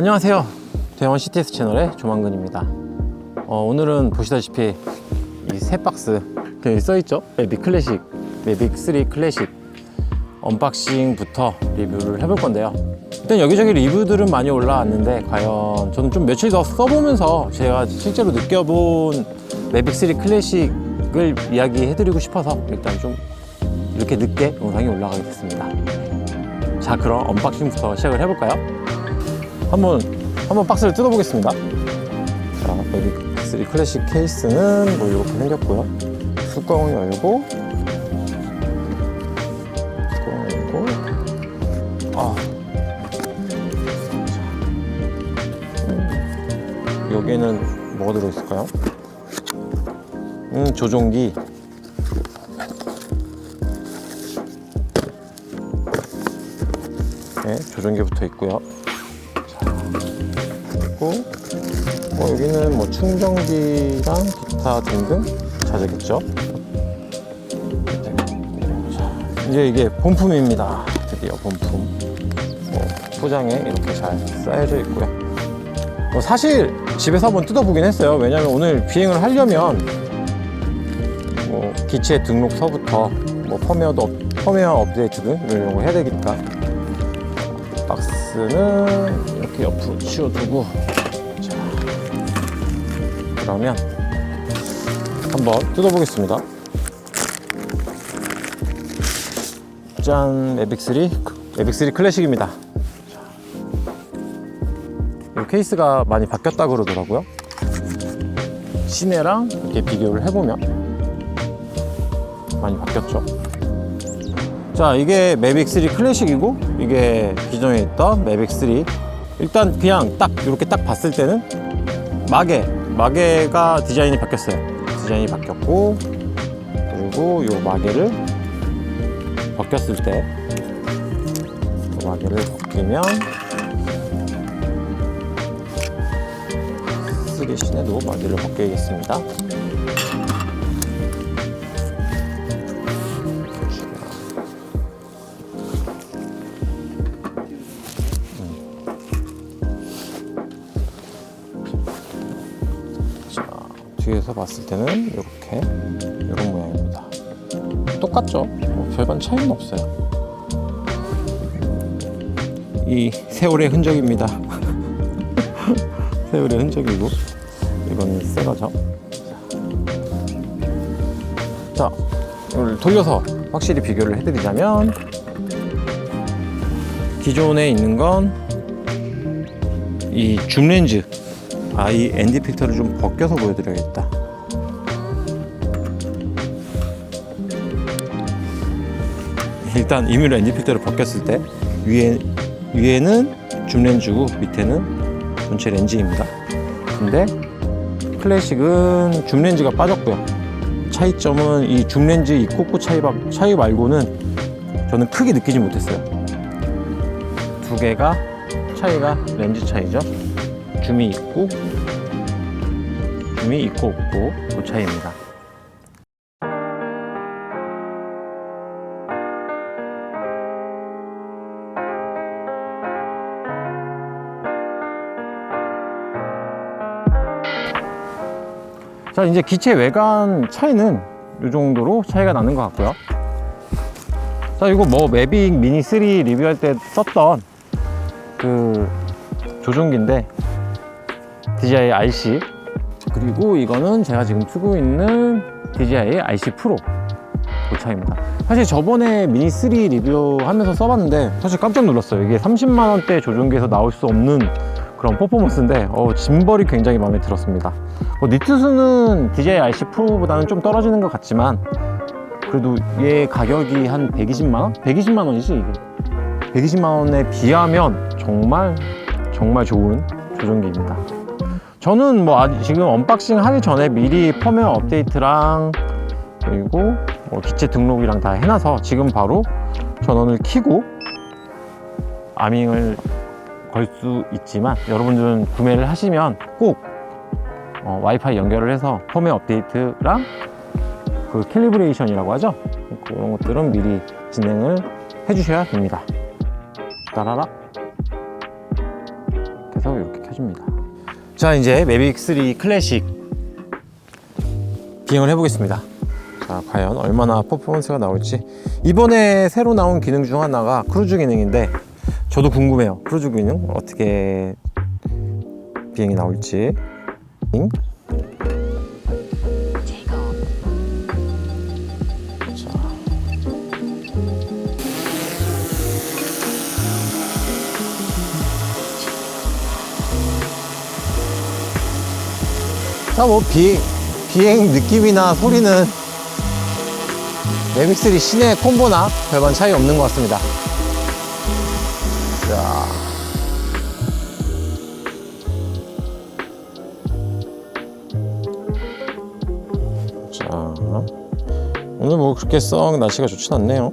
안녕하세요. 대원 CTS 채널의 조만근입니다. 어, 오늘은 보시다시피 이 세 박스 써있죠? 매빅 클래식, 매빅 3 클래식 언박싱부터 리뷰를 해볼 건데요. 일단 여기저기 리뷰들은 많이 올라왔는데 과연 저는 좀 며칠 더 써보면서 제가 실제로 느껴본 매빅 3 클래식을 이야기해드리고 싶어서 일단 좀 이렇게 늦게 영상이 올라가게 됐습니다. 자 그럼 언박싱부터 시작을 해볼까요? 한번 한번 박스를 뜯어보겠습니다. 자 여기 3 클래식 케이스는 뭐 이렇게 생겼고요. 뚜껑을 열고 뚜껑을 열고 아 자, 음, 여기는 뭐가 들어있을까요? 음 조종기 네, 조종기 붙어 있고요. 자, 그리고 뭐 여기는 뭐 충전기랑 기타 등등 자재겠죠. 이제 이게 본품입니다. 드디어 본품. 뭐 포장에 이렇게 잘 쌓여져 있고요. 뭐 사실 집에서 한번 뜯어보긴 했어요. 왜냐면 오늘 비행을 하려면 뭐 기체 등록서부터 뭐 펌웨어도 업- 펌웨어 업데이트 등 이런 거 해야 되니까 박스는 이렇게 옆으로 치워두고 자 그러면 한번 뜯어보겠습니다. 짠 에빅3 에빅3 클래식입니다. 자, 이 케이스가 많이 바뀌었다 그러더라고요. 시내랑 이렇게 비교를 해보면 많이 바뀌었죠. 자 이게 매빅 3 클래식이고 이게 기존에 있던 매빅 3 일단 그냥 딱 이렇게 딱 봤을 때는 마개 마개가 디자인이 바뀌었어요. 디자인이 바뀌었고 그리고 요 마개를 벗겼을 때요 마개를 벗기면 3 시내도 마개를 벗겨야겠습니다 자, 뒤에서 봤을 때는 이렇게 이런 모양입니다. 똑같죠? 뭐 별반 차이는 없어요. 이 세월의 흔적입니다. 세월의 흔적이고 이거는 새 거죠. 자, 이걸 돌려서 확실히 비교를 해드리자면 기존에 있는 건 이 줌 렌즈 아, 이 ND 필터를 좀 벗겨서 보여드려야겠다. 일단 임의로 ND 필터를 벗겼을 때 위에 위에는 줌 렌즈고 밑에는 전체 렌즈입니다. 근데 클래식은 줌 렌즈가 빠졌고요. 차이점은 이 줌 렌즈 이 코코 차이, 바- 차이 말고는 저는 크게 느끼지 못했어요. 두 개가 차이가 렌즈 차이죠. 줌이 있고 줌이 있고 없고 그 차이입니다. 자 이제 기체 외관 차이는 이 정도로 차이가 나는 것 같고요. 자 이거 뭐 매빅 미니 3 리뷰할 때 썼던 그 조종기인데 DJI RC 그리고 이거는 제가 지금 쓰고 있는 DJI RC 프로 그 차이입니다. 사실 저번에 미니 3 리뷰하면서 써봤는데 사실 깜짝 놀랐어요. 이게 30만원대 조종기에서 나올 수 없는 그런 퍼포먼스인데 어, 짐벌이 굉장히 마음에 들었습니다. 뭐 니트수는 DJI RC 프로보다는 좀 떨어지는 것 같지만 그래도 얘 가격이 한 120만원? 120만원이지 이게. 120만원에 비하면 정말 정말 좋은 조종기입니다 저는 뭐 아직 지금 언박싱 하기 전에 미리 펌웨어 업데이트랑 그리고 뭐 기체 등록이랑 다 해놔서 지금 바로 전원을 켜고 아밍을 걸 수 있지만 여러분들은 구매를 하시면 꼭 어, 와이파이 연결을 해서 펌웨어 업데이트랑 그 캘리브레이션이라고 하죠? 그런 것들은 미리 진행을 해주셔야 됩니다. 따라락 그래서 해줍니다. 자, 이제 매빅 3 클래식 비행을 해보겠습니다. 자, 과연 얼마나 퍼포먼스가 나올지. 이번에 새로 나온 기능 중 하나가 크루즈 기능인데, 저도 궁금해요. 크루즈 기능 어떻게 비행이 나올지. 자, 뭐, 비, 비행 느낌이나 소리는 매빅3 시내 콤보나 별반 차이 없는 것 같습니다. 자. 자. 오늘 뭐 그렇게 썩 날씨가 좋진 않네요.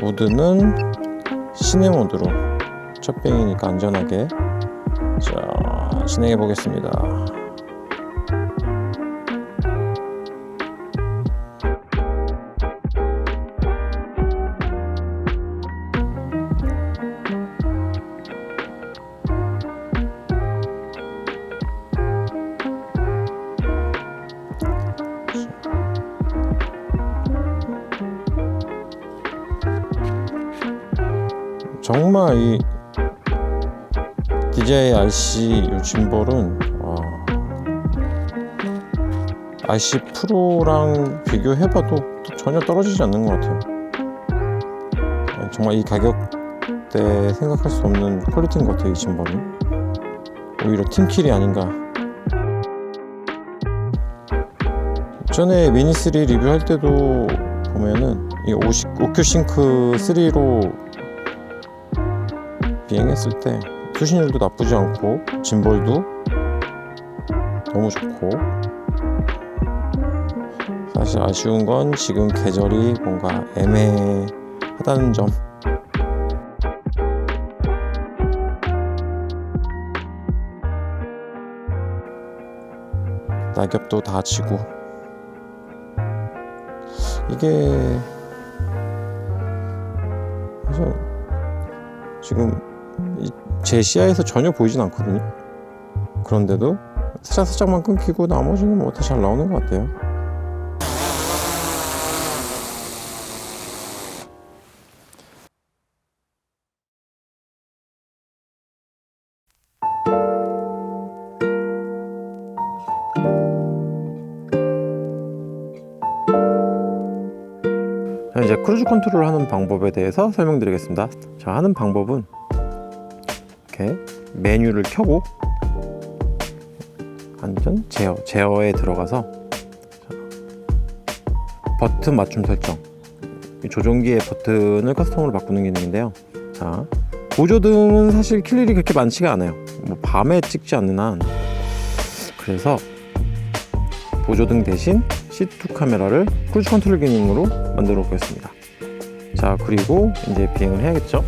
모드는 시내 모드로 첫 뱅이니까 안전하게 자 진행해 보겠습니다. 정말 이 DJI RC 이 짐볼은 와, RC 프로랑 비교해봐도 또 전혀 떨어지지 않는 것 같아요. 아, 정말 이 가격대 생각할 수 없는 퀄리티인 것 같아요. 이 짐볼은 오히려 팀킬이 아닌가. 전에 미니3 리뷰할 때도 보면은 이 오시, 오큐싱크 3로 비행했을 때 수신율도 나쁘지 않고 짐볼도 너무 좋고 사실 아쉬운 건 지금 계절이 뭔가 애매하다는 점. 낙엽도 다 지고 이게 사실 지금 이- 제 시야에서 전혀 보이진 않거든요. 그런데도 살짝 살짝만 끊기고 나머지는 뭐 다 잘 나오는 것 같아요. 자, 이제 크루즈 컨트롤 하는 방법에 대해서 설명드리겠습니다. 자, 하는 방법은 이렇게 메뉴를 켜고 완전 제어, 제어에 들어가서 자, 버튼 맞춤 설정 이 조종기의 버튼을 커스텀으로 바꾸는 기능인데요. 자, 보조등은 사실 킬 일이 그렇게 많지가 않아요. 뭐 밤에 찍지 않는 한 그래서 보조등 대신 C2 카메라를 크루즈 컨트롤 기능으로 만들어 보겠습니다. 자, 그리고 이제 비행을 해야겠죠?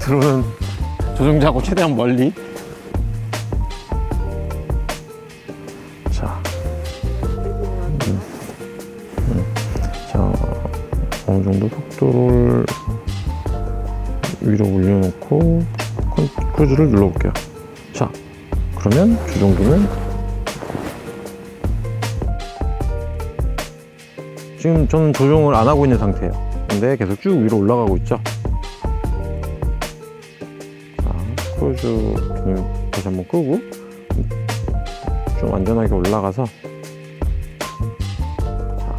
드론은 조종자하고 최대한 멀리. 자, 음, 음. 자, 어느 정도 속도를 위로 올려놓고 컨- 크루즈를 눌러볼게요. 자, 그러면 조종기는 지금 저는 조종을 안 하고 있는 상태예요. 근데 계속 쭉 위로 올라가고 있죠. 자, 크루즈 기능 다시 한번 끄고 좀 안전하게 올라가서 자,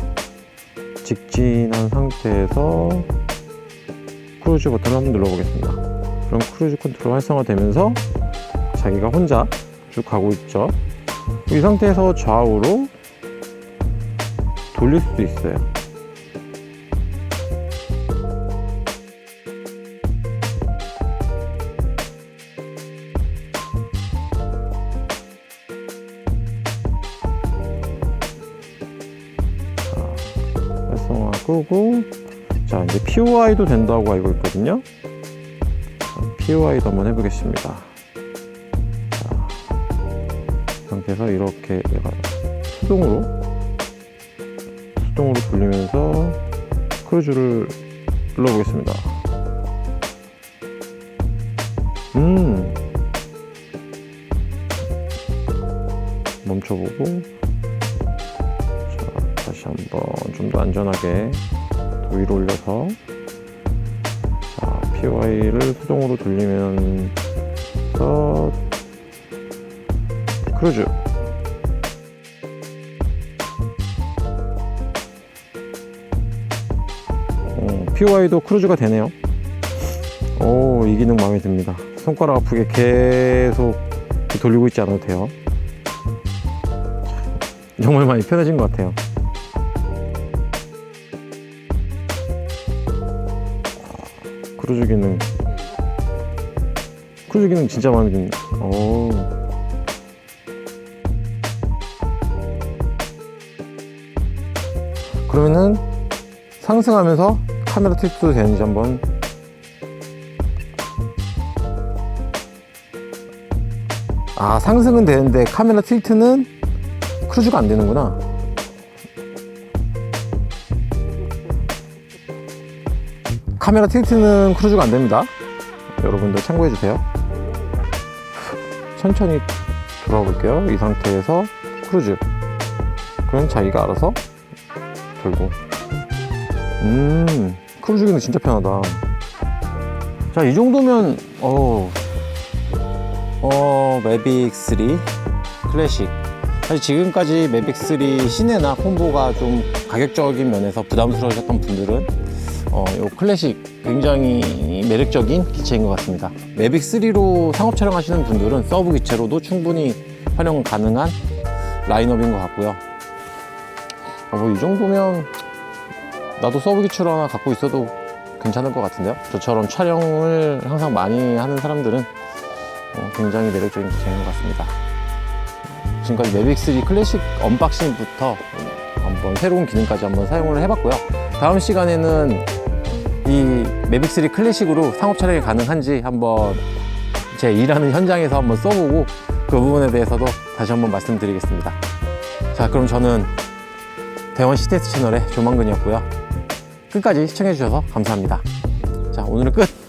직진한 상태에서 크루즈 버튼을 한번 눌러보겠습니다. 그럼 크루즈 컨트롤 활성화되면서 자기가 혼자 쭉 가고 있죠. 이 상태에서 좌우로 돌릴 수도 있어요. 끄고 자 이제 POI도 된다고 알고 있거든요. POI도 한번 해보겠습니다. 자, 상태에서 이렇게 얘가 수동으로 수동으로 돌리면서 크루즈를 눌러보겠습니다. 음. 멈춰보고. 다시 한번 좀 더 안전하게 더 위로 올려서 자 PY를 수동으로 돌리면서 크루즈 어, PY도 크루즈가 되네요 오, 이 기능 마음에 듭니다. 손가락 아프게 계속 돌리고 있지 않아도 돼요. 정말 많이 편해진 것 같아요. 크루즈 기능. 크루즈 기능 진짜 마음에 듭니다. 오. 그러면은 상승하면서 카메라 틸트도 되는지 한번 아 상승은 되는데 카메라 틸트는 크루즈가 안 되는구나 카메라 틸트는 크루즈가 안 됩니다. 여러분들 참고해 주세요. 천천히 돌아와 볼게요. 이 상태에서 크루즈. 그럼 자기가 알아서 돌고. 음 크루즈 기능 진짜 편하다. 자 이 정도면 어 어, 매빅 3 클래식. 사실 지금까지 매빅 3 시내나 콤보가 좀 가격적인 면에서 부담스러우셨던 분들은 어, 요 클래식 굉장히 매력적인 기체인 것 같습니다. 매빅 3로 상업 촬영하시는 분들은 서브 기체로도 충분히 활용 가능한 라인업인 것 같고요. 어, 뭐이 정도면 나도 서브 기체로 하나 갖고 있어도 괜찮을 것 같은데요. 저처럼 촬영을 항상 많이 하는 사람들은 어, 굉장히 매력적인 기체인 것 같습니다. 지금까지 매빅3 클래식 언박싱부터 한번 새로운 기능까지 한번 사용을 해봤고요. 다음 시간에는 이 매빅3 클래식으로 상업 촬영이 가능한지 한번 제 일하는 현장에서 한번 써보고 그 부분에 대해서도 다시 한번 말씀드리겠습니다. 자, 그럼 저는 대원 CTS 채널의 조만근이었고요. 끝까지 시청해주셔서 감사합니다. 자, 오늘은 끝!